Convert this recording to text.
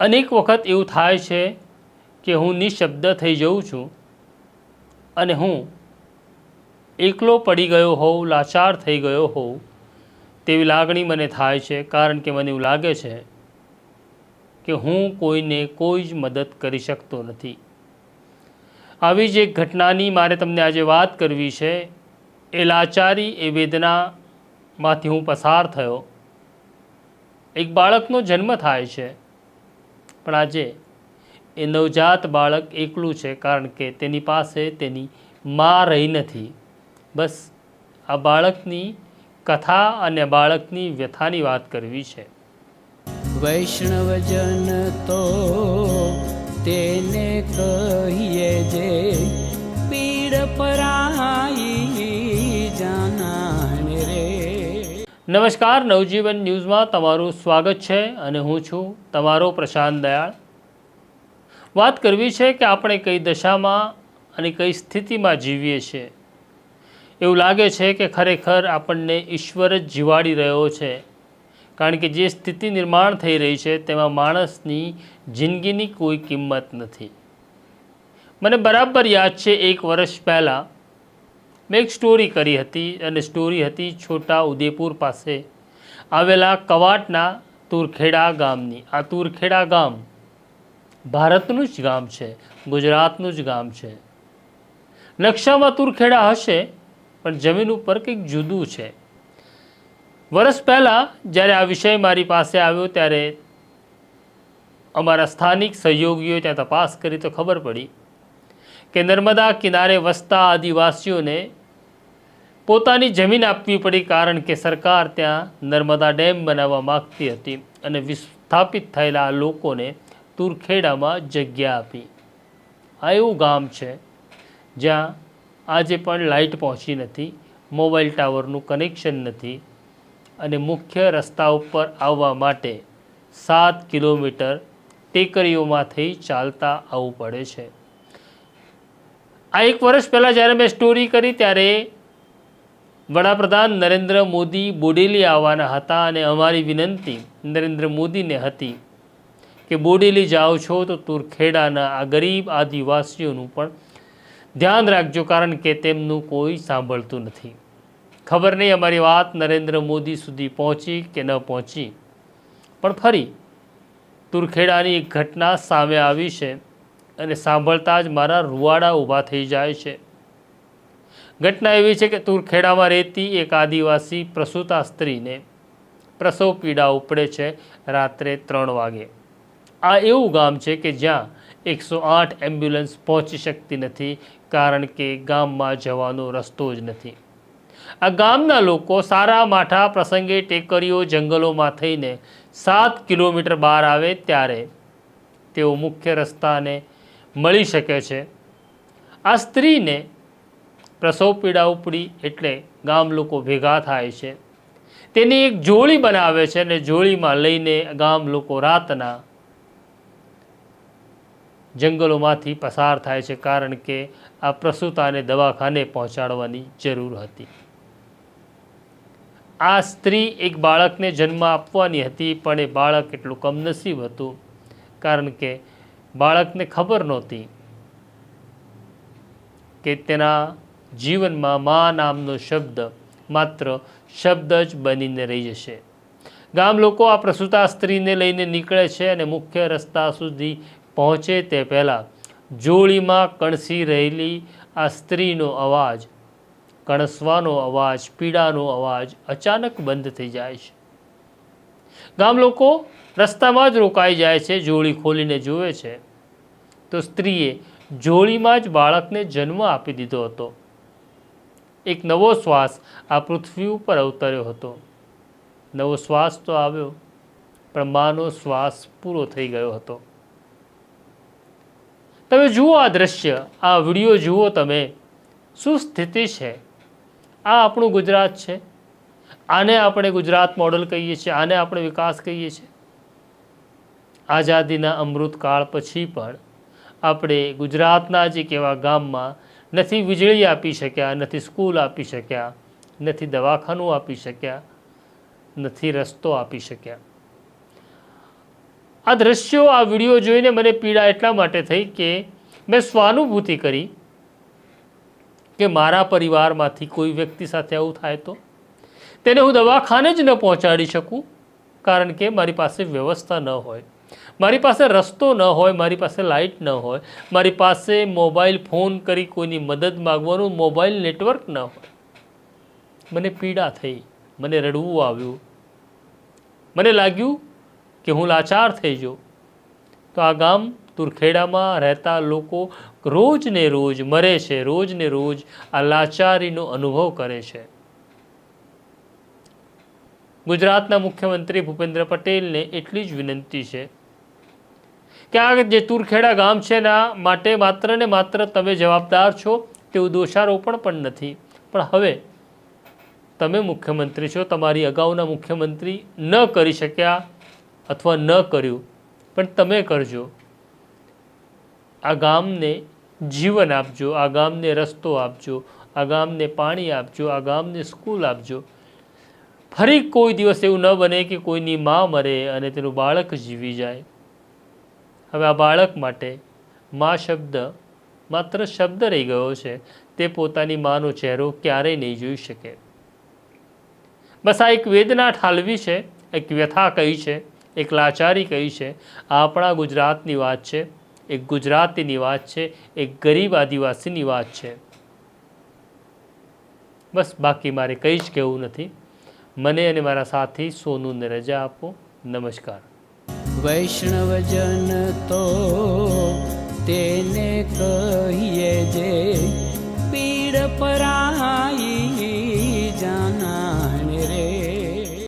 અનેક વખત એવું થાય છે કે હું નિશબ્દ થઈ જઉં છું અને હું એકલો પડી ગયો હોઉં, લાચાર થઈ ગયો હોઉં, તેવી લાગણી મને થાય છે. કારણ કે મને એવું લાગે છે કે હું કોઈને કોઈ જ મદદ કરી શકતો નથી. આવી જ એક ઘટનાની મારે તમને આજે વાત કરવી છે. એ લાચારી, એ વેદનામાંથી હું પસાર થયો. એક બાળકનો જન્મ થાય છે. પણ આજે એ નવજાત બાળક એકલું છે કારણ કે તેની પાસે તેની મા રહી નથી. બસ, આ બાળકની કથા અને બાળકની વ્યથાની વાત કરવી છે. વૈષ્ણવજન તો તેને કહીએ જે પીડ પરાઈ નમસ્કાર, નવજીવન ન્યૂઝમાં તમારું સ્વાગત છે અને હું છું તમારો પ્રશાંત દયાળ. વાત કરવી છે કે આપણે કઈ દશામાં અને કઈ સ્થિતિમાં જીવીએ છીએ. એવું લાગે છે કે ખરેખર આપણને ઈશ્વર જ જીવાડી રહ્યો છે. કારણ કે જે સ્થિતિ નિર્માણ થઈ રહી છે, તેમાં માણસની જિંદગીની કોઈ કિંમત નથી. મને બરાબર યાદ છે એક વર્ષ પહેલાં મેં એક સ્ટોરી કરી હતી અને સ્ટોરી હતી છોટા ઉદેપુર પાસે. આવેલા કવાટના તુરખેડા ગામની. આ તુરખેડા ગામ ભારતનું જ ગામ છે, ગુજરાતનું જ ગામ છે. નકશામાં તુરખેડા હશે, પણ જમીન ઉપર કંઈક જુદું છે. વર્ષ પહેલાં જ્યારે આ વિષય મારી પાસે આવ્યો ત્યારે અમારા સ્થાનિક સહયોગીઓ ત્યાં તપાસ કરી તો ખબર પડી કે નર્મદા કિનારે વસતા આદિવાસીઓને પોતાની જમીન આપવી પડી કારણ કે સરકાર ત્યાં નર્મદા ડેમ બનાવવા માગતી હતી અને વિસ્થાપિત થયેલા લોકોને તુરખેડામાં જગ્યા આપી. આ એવું ગામ છે જ્યાં આજે પણ લાઇટ પહોંચી નથી, મોબાઈલ ટાવરનું કનેક્શન નથી અને મુખ્ય રસ્તા ઉપર આવવા માટે સાત કિલોમીટર ટેકરીઓમાંથી ચાલતા આવવું પડે છે. આ એક વર્ષ પહેલાં જ્યારે મેં સ્ટોરી કરી ત્યારે વડાપ્રધાન નરેન્દ્ર મોદી બોડેલી આવવાના હતા અને અમારી વિનંતી નરેન્દ્ર મોદીને હતી કે બોડેલી જાઓ છો તો તુરખેડાના આ ગરીબ આદિવાસીઓનું પણ ધ્યાન રાખજો કારણ કે તેમનું કોઈ સાંભળતું નથી. ખબર નહીં અમારી વાત નરેન્દ્ર મોદી સુધી પહોંચી કે ન પહોંચી. પણ ફરી તુરખેડાની એક ઘટના સામે આવી છે. અને સાંભળતા જ મારા રૂવાડા ઊભા થઈ જાય છે. ઘટના એવી છે કે તુરખેડામાં રહેતી એક આદિવાસી પ્રસૂતા સ્ત્રીને પ્રસવ પીડા ઉપડે છે રાત્રે ત્રણ વાગે. આ એવું ગામ છે કે જ્યાં એકસો આઠ એમ્બ્યુલન્સ પહોંચી શકતી નથી કારણ કે ગામમાં જવાનો રસ્તો જ નથી. આ ગામના લોકો સારા માઠા પ્રસંગે ટેકરીઓ જંગલોમાં થઈને સાત કિલોમીટર બહાર આવે ત્યારે તેઓ મુખ્ય રસ્તાને મળી શકે છે. આ સ્ત્રીને પ્રસવ પીડા ઉપડી એટલે ગામ લોકો ભેગા થાય છે. તેની એક જોડી બનાવે છે અને જોડીમાં લઈને ગામ લોકો રાતના જંગલોમાંથી પસાર થાય છે કારણ કે આ પ્રસૂતાને દવાખાને પહોંચાડવાની જરૂર હતી. આ સ્ત્રી એક બાળકને જન્મ આપવાની હતી પણ એ બાળક એટલું કમનસીબ હતું કારણ કે બાળકને ખબર નહોતી કે તેના જીવનમાં મા નામનો શબ્દ માત્ર શબ્દ જ બનીને રહી જશે. ગામ લોકો આ પ્રસૂતા સ્ત્રીને લઈને નીકળે છે અને મુખ્ય રસ્તા સુધી પહોંચે તે પહેલાં જોળીમાં કણસી રહેલી આ સ્ત્રીનો અવાજ, કણસવાનો અવાજ, પીડાનો અવાજ અચાનક બંધ થઈ જાય છે. ગામ લોકો રસ્તામાં જ રોકાઈ જાય છે, જોળી ખોલીને જુએ છે. તો સ્ત્રીએ જોડીમાં જ બાળકને જન્મ આપી દીધો હતો. એક નવો શ્વાસ આ પૃથ્વી ઉપર અવતર્યો હતો. નવો શ્વાસ તો આવ્યો, પણ માનો શ્વાસ પૂરો થઈ ગયો હતો. તમે જુઓ આ દ્રશ્ય, આ વીડિયો જુઓ તમે. શું સ્થિતિ છે? આ આપણું ગુજરાત છે? આને આપણે ગુજરાત મોડલ કહીએ છીએ? આને આપણે વિકાસ કહીએ છીએ? આઝાદીના અમૃતકાળ પછી પણ આપણે ગુજરાતના જ એક એવા ગામમાં નથી વીજળી આપી શક્યા, નથી સ્કૂલ આપી શક્યા, નથી દવાખાનું આપી શક્યા, નથી રસ્તો આપી શક્યા. આ દ્રશ્યો, આ વીડિયો જોઈને મને પીડા એટલા માટે થઈ કે મેં સ્વાનુભૂતિ કરી કે મારા પરિવારમાંથી કોઈ વ્યક્તિ સાથે આવું થાય તો? તેને હું દવાખાને જ ન પહોંચાડી શકું, કારણ કે મારી પાસે વ્યવસ્થા ન હોય. મારી પાસે રસ્તો ન હોય, મારી પાસે લાઇટ ન હોય, મારી પાસે મોબાઈલ ફોન કરી કોઈની મદદ માગવાનું મોબાઈલ નેટવર્ક ન હોય. મને પીડા થઈ, મને રડવું આવ્યું. મને લાગ્યું કે હું લાચાર થઈ જાઉં તો આ ગામ તુરખેડામાં રહેતા લોકો રોજને રોજ મરે છે, રોજને રોજ આ લાચારીનો અનુભવ કરે છે. ગુજરાતના મુખ્યમંત્રી ભૂપેન્દ્ર પટેલને એટલી જ વિનંતી છે કે આ જે તુરખેડા ગામ છે એના માટે માત્ર ને માત્ર તમે જવાબદાર છો, તેવું દોષારોપણ પણ નથી. પણ હવે તમે મુખ્યમંત્રી છો, તમારી અગાઉના મુખ્યમંત્રી ન કરી શક્યા અથવા ન કર્યું, પણ તમે કરજો. આ ગામને જીવન આપજો, આ ગામને રસ્તો આપજો, આ ગામને પાણી આપજો, આ ગામને સ્કૂલ આપજો. ફરી કોઈ દિવસ એવું ન બને કે કોઈની મા મરે અને તેનું બાળક જીવી જાય. હવે આ બાળક માટે મા શબ્દ માત્ર શબ્દ રહી ગયો છે. તે પોતાની માનો ચહેરો ક્યારેય નહીં જોઈ શકે. બસ આ એક વેદના ઠાલવી છે, એક વ્યથા કહી છે, એક લાચારી કહી છે. આ આપણા ગુજરાતની વાત છે, એક ગુજરાતીની વાત છે, એક ગરીબ આદિવાસીની વાત છે. બસ બાકી મારે કંઈ જ કહેવું નથી. મને અને મારા સાથી સોનુને રજા આપો. નમસ્કાર. વૈષ્ણવજન તો તેને કહીએ જે પીડ પરાઈ